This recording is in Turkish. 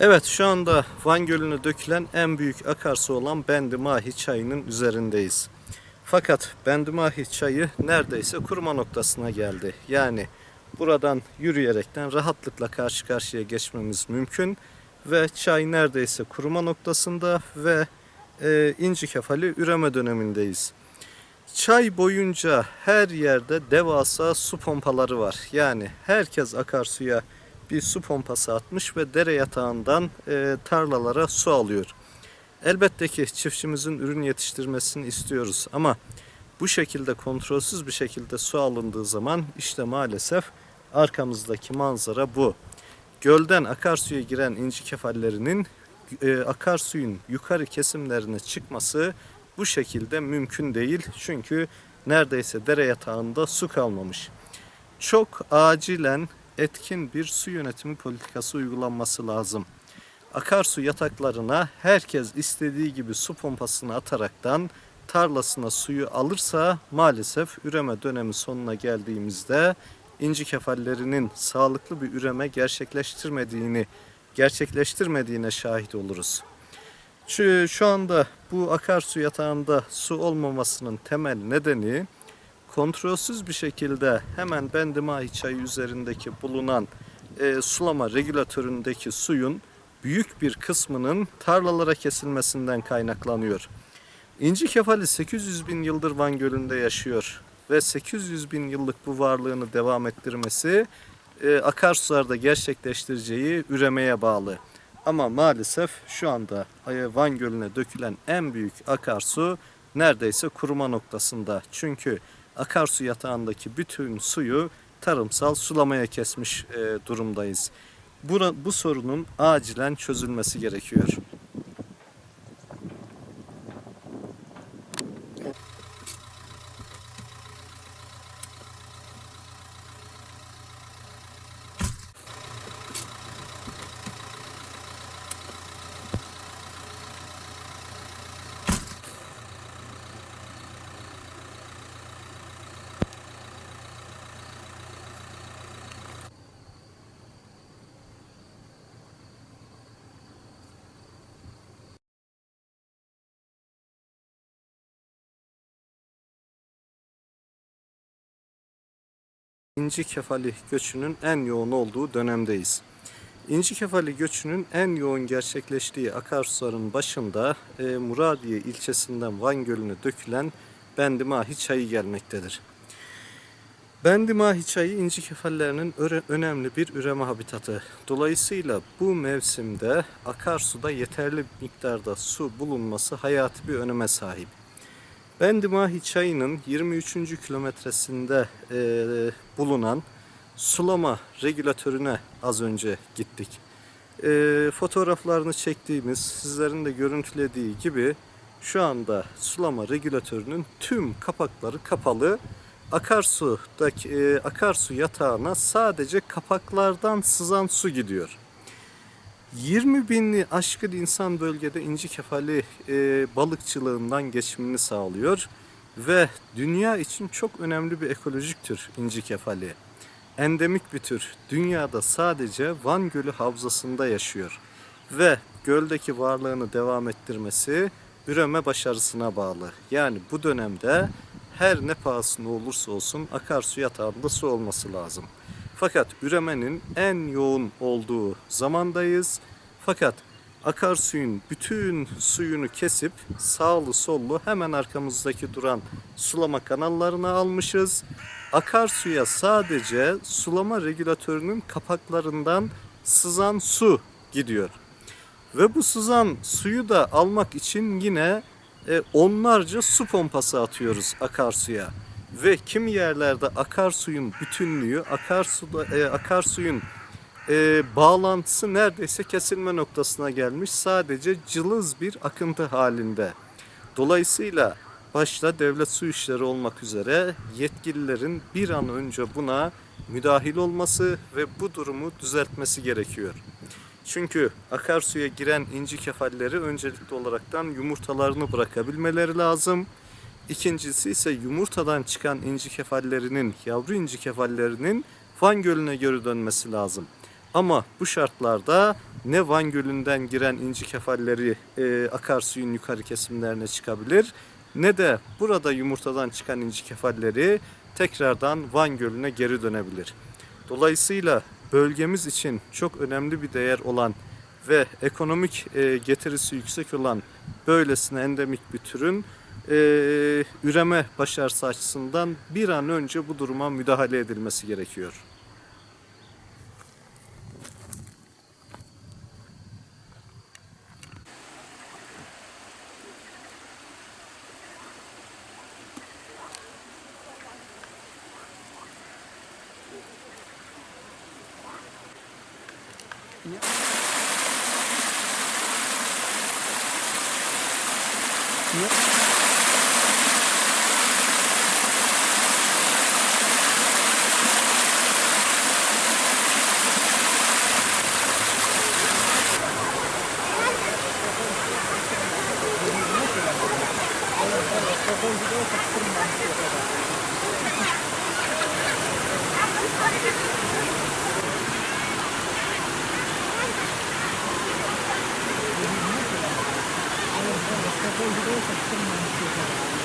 Evet şu anda Van Gölü'ne dökülen en büyük akarsu olan Bendimahi çayının üzerindeyiz. Fakat Bendimahi çayı neredeyse kuruma noktasına geldi. Yani buradan yürüyerekten rahatlıkla karşı karşıya geçmemiz mümkün. Ve çay neredeyse kuruma noktasında ve e, inci kefali üreme dönemindeyiz. Çay boyunca her yerde devasa su pompaları var. Yani herkes akarsuya bir su pompası atmış ve dere yatağından e, tarlalara su alıyor. Elbette ki çiftçimizin ürün yetiştirmesini istiyoruz ama bu şekilde kontrolsüz bir şekilde su alındığı zaman işte maalesef arkamızdaki manzara bu. Gölden akarsuya giren inci kefallerinin e, akarsuyun yukarı kesimlerine çıkması bu şekilde mümkün değil. Çünkü neredeyse dere yatağında su kalmamış. Çok acilen etkin bir su yönetimi politikası uygulanması lazım. Akarsu yataklarına herkes istediği gibi su pompasını ataraktan tarlasına suyu alırsa maalesef üreme dönemi sonuna geldiğimizde inci kefallerinin sağlıklı bir üreme gerçekleştirmediğini gerçekleştirmediğine şahit oluruz. Şu, şu anda bu akarsu yatağında su olmamasının temel nedeni kontrolsüz bir şekilde hemen Bendimahi çayı üzerindeki bulunan e, sulama regülatöründeki suyun büyük bir kısmının tarlalara kesilmesinden kaynaklanıyor. İnci kefali 800 bin yıldır Van Gölü'nde yaşıyor ve 800 bin yıllık bu varlığını devam ettirmesi e, akarsularda gerçekleştireceği üremeye bağlı. Ama maalesef şu anda Van Gölü'ne dökülen en büyük akarsu neredeyse kuruma noktasında. Çünkü akarsu yatağındaki bütün suyu tarımsal sulamaya kesmiş e, durumdayız. Bura, bu sorunun acilen çözülmesi gerekiyor. İnci kefali göçünün en yoğun olduğu dönemdeyiz. İnci kefali göçünün en yoğun gerçekleştiği akarsuların başında e, Muradiye ilçesinden Van Gölü'ne dökülen Bendimahi çayı gelmektedir. Bendimahi çayı inci kefallerinin önemli bir üreme habitatı. Dolayısıyla bu mevsimde akarsuda yeterli miktarda su bulunması hayati bir öneme sahip. Bendimahi çayının 23. kilometresinde e, bulunan sulama regülatörüne az önce gittik. E, fotoğraflarını çektiğimiz, sizlerin de görüntülediği gibi şu anda sulama regülatörünün tüm kapakları kapalı. Akarsudaki e, akarsu yatağına sadece kapaklardan sızan su gidiyor. 20 binli aşkın insan bölgede inci kefali e, balıkçılığından geçimini sağlıyor ve dünya için çok önemli bir ekolojik tür inci kefali. Endemik bir tür. Dünyada sadece Van Gölü havzasında yaşıyor ve göldeki varlığını devam ettirmesi üreme başarısına bağlı. Yani bu dönemde her ne pahasına olursa olsun akarsu yatağında su olması lazım. Fakat üremenin en yoğun olduğu zamandayız. Fakat akarsuyun bütün suyunu kesip sağlı sollu hemen arkamızdaki duran sulama kanallarına almışız. Akarsuya sadece sulama regülatörünün kapaklarından sızan su gidiyor. Ve bu sızan suyu da almak için yine e, onlarca su pompası atıyoruz akarsuya. Ve kimi yerlerde akarsuyun bütünlüğü, akarsuda, e, akarsuyun e, bağlantısı neredeyse kesilme noktasına gelmiş. Sadece cılız bir akıntı halinde. Dolayısıyla başta devlet su işleri olmak üzere yetkililerin bir an önce buna müdahil olması ve bu durumu düzeltmesi gerekiyor. Çünkü akarsuya giren inci kefalleri öncelikli olaraktan yumurtalarını bırakabilmeleri lazım. İkincisi ise yumurtadan çıkan inci kefallerinin, yavru inci kefallerinin Van Gölü'ne geri dönmesi lazım. Ama bu şartlarda ne Van Gölü'nden giren inci kefalleri e, akarsuyun yukarı kesimlerine çıkabilir ne de burada yumurtadan çıkan inci kefalleri tekrardan Van Gölü'ne geri dönebilir. Dolayısıyla bölgemiz için çok önemli bir değer olan ve ekonomik e, getirisi yüksek olan böylesine endemik bir türün e, üreme başarısı açısından bir an önce bu duruma müdahale edilmesi gerekiyor. Ne? 我觉得我很聪明